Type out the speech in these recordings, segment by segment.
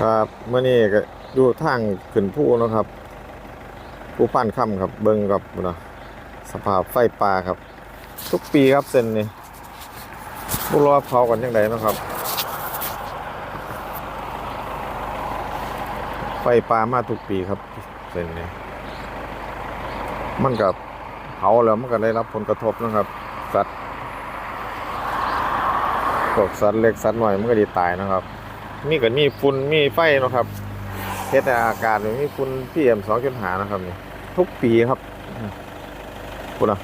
ครับเมื่อนี้ก็ดูทางขึ้นผู้นะครับผู้พันค่ำครับ เบิ้งกับนะสภาพไฟป่าครับ ทุกปีครับเส้นนี้บุรอเผากันยังไงนะครับ ไฟป่ามาทุกปีครับเส้นนี้ มันกับเผาแล้วมันก็ได้รับผลกระทบนะครับ สัตว์พวกสัตว์เล็กสัตว์หน้อยมันก็ดีตายนะครับ มีก็มีฝุ่นมีไฟนะครับเทศอากาศมีฝุ่นพีเอ็มสองจุดหานะครับนี่ทุกปีครับคุณอะ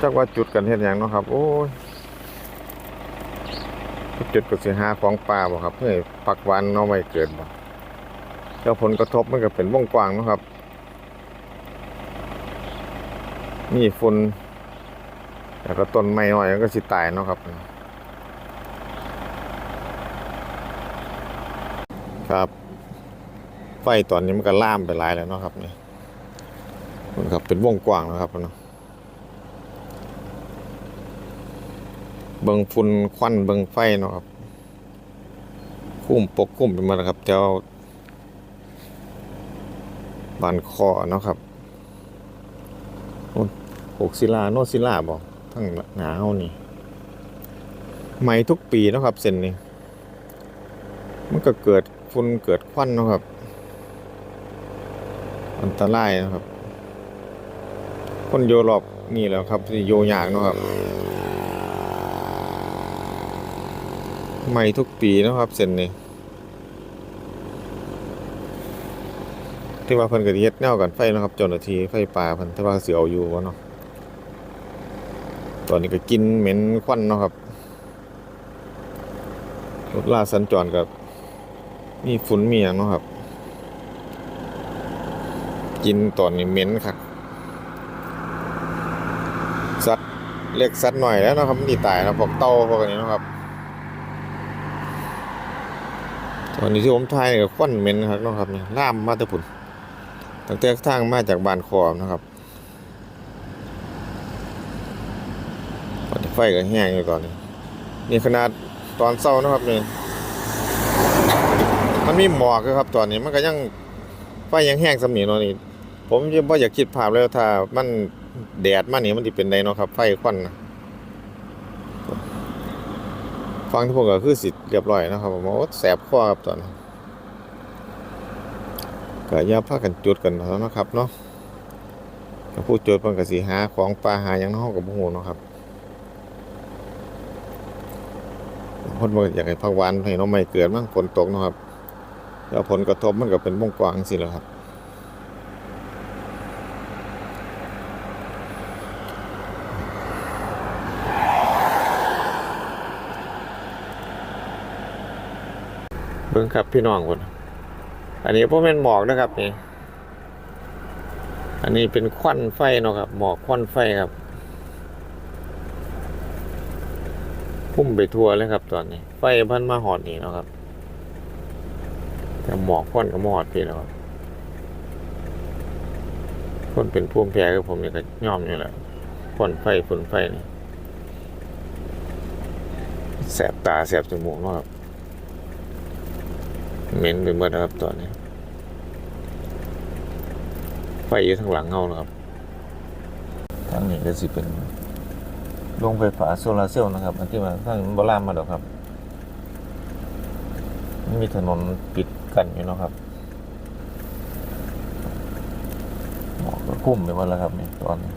จักว่าจุดกันเห็นอย่างเนาะครับ โอ้ยจุดก็สิหาของป่าบ่ครับเพื่อปักวันเนาะไม่เกิดบ่แล้วผลกระทบมันก็เป็นวงกว้างนะครับมีฝุ่น แล้วก็ต้นไม้น้อยก็สิตายเนาะครับ ครับไฟตอนนี้มันก็ล่ามไปหลายแล้วเนาะครับเนี่มันครับเป็นวงกว้างนะครับเนาะเบิงฝุ่นควันเบิงไฟเนาะครับคุ้มปกคุ้มไปหมาแล้วครับ เจ้าบานคอเนาะครับโอ้ยโอกศิลาโนศิลาบอก ทั้งหนาเฮานี่ไหมทุกปีนะครับเส้นนี้มันก็เกิดฝุ่นเกิดควันนะครับ อันตรายนะครับ คนโยรอบนี่แล้วครับที่โยยากนะครับไหมทุกปีนะครับเส้นนี้ที่ว่าเพิ่นก็สิเฮ็ดแนวกันไฟนะครับเจ้าหน้าที่ไฟป่าเพิ่นแต่ว่าสิเอาอยู่บ่เนาะ ตอนนี้ก็กินเหม็นควันเนาะครับรถล่าสัญจรกับมีฝุ่นมีอย่างเนาะครับ กินตอนนี้เหม็นครับสัตว์เล็กสัตว์หน่อยแล้วนะครับมันดีตายนะพวกเต่าพวกนี้นะครับ ตอนนี้ที่ผมถ่ายนี่ก็ควันเหม็นครับเนาะครับนี่ล่ามมาตะพุนตั้งแต่ทางมาจากบ้านคอมนะครับ ไฟก็แห้งอยู่ตอนนี้ นี่ขนาดตอนเช้านะครับนี่มันมีหมอกอยู่ครับตอนนี้มันก็ยังไฟยังแห้งสำนีเนาะนี่ผมยังบ่อยากคิดภาพเลยว่าถ้ามันแดดมานี่มันสิเป็นไดเนาะครับ ไฟควันนะฟังที่ผมก็คือสิเรียบร้อยนะครับผมโอ้แสบคอครับตอนนี้ก็ย่าพากันจุดกันแล้วนะครับเนาะผู้จุดมันก็สิหาของปลาหาหยังเนาะก็บ่ฮู้เนาะครับ คนบ่อยากให้พักหวานให้น้องไม่เกิดมั้งฝนตกนะครับแล้วผลกระทบมันก็เป็นวงกว้างสิแล้วครับเบิ่งครับพี่น้องคนอันนี้พ่อแม่นหมอกนะครับนี่อันนี้เป็นควันไฟเนาะครับหมอกควันไฟครับ พุ่มไปทั่วเลยครับตอนนี้ ไฟพันมาหอดนี่เนาะครับแต่หมอกควันก็มาหอดพี่แล้วครับคนเป็นพุ่มแพ้กับผมนี่ก็ย่อมอยู่แหละควันไฟฝุ่นไฟนี่แสบตาแสบจมูกนาะครับเหม็นไปหมดนะครับตอนนี้ ไฟอยู่ทางหลังเฮานะครับทางนี้ก็สิเป็น โรงไฟฟ้าโซลาร์เซลล์นะครับ อันที่มาทางบลามมาดอกครับมันมีถนนปิดกันอยู่นะครับหมอกก็คุ้มไปหมดแล้วครับนี่ตอนนี้